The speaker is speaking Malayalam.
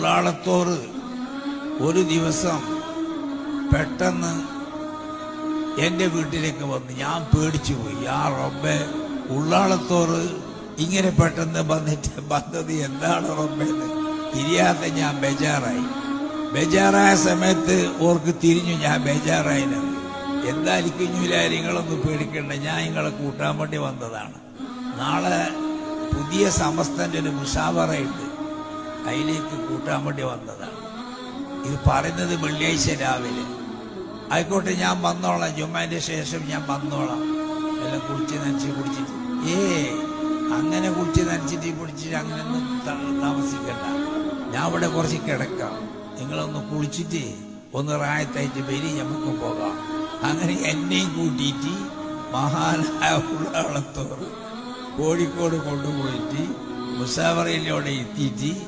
ഉള്ളാളത്തോറ് ഒരു ദിവസം പെട്ടെന്ന് എന്റെ വീട്ടിലേക്ക് വന്ന് ഞാൻ പേടിച്ചു പോയി. ആ റബ്ബെ ഉള്ളാളത്തോറ് ഇങ്ങനെ പെട്ടെന്ന് വന്നിട്ട് വന്നത് എന്താണ് റബ്ബെന്ന് തിരിയാതെ ഞാൻ ബേജാറായി. ബേജാറായ സമയത്ത് ഓർക്ക് തിരിഞ്ഞു ഞാൻ ബേജാറായിന് എന്തായിരിക്കും നിങ്ങളൊന്നും പേടിക്കണ്ട ഞാൻ നിങ്ങളെ കൂട്ടാൻ വേണ്ടി വന്നതാണ്. നാളെ പുതിയ സമസ്തന്റെ ഒരു മുഷാവറയുണ്ട്. അതിലേക്ക് കൂട്ടാൻ വേണ്ടി വന്നതാണ്. ഇത് പറയുന്നത് വെള്ളിയാഴ്ച രാവിലെ. ആയിക്കോട്ടെ ഞാൻ വന്നോളാം. ജുമാന്റെ ശേഷം ഞാൻ വന്നോളാം. എല്ലാം കുടിച്ച് നനച്ച് കുടിച്ചിട്ട് ഏ അങ്ങനെ കുടിച്ച് നനച്ചിട്ട് കുടിച്ചിട്ട് അങ്ങനെ ഒന്നും താമസിക്കണ്ട. ഞാൻ ഇവിടെ കുറച്ച് കിടക്കാം. നിങ്ങളൊന്ന് കുളിച്ചിട്ട് ഒന്ന് റായത്തായിട്ട് വരി നമുക്ക് പോകാം. അങ്ങനെ എന്നെയും കൂട്ടിയിട്ട് മഹാനായ ഉള്ളവളത്തോറ് കോഴിക്കോട് കൊണ്ടുപോയിട്ട് മുസാവറയിലൂടെ എത്തിയിട്ട്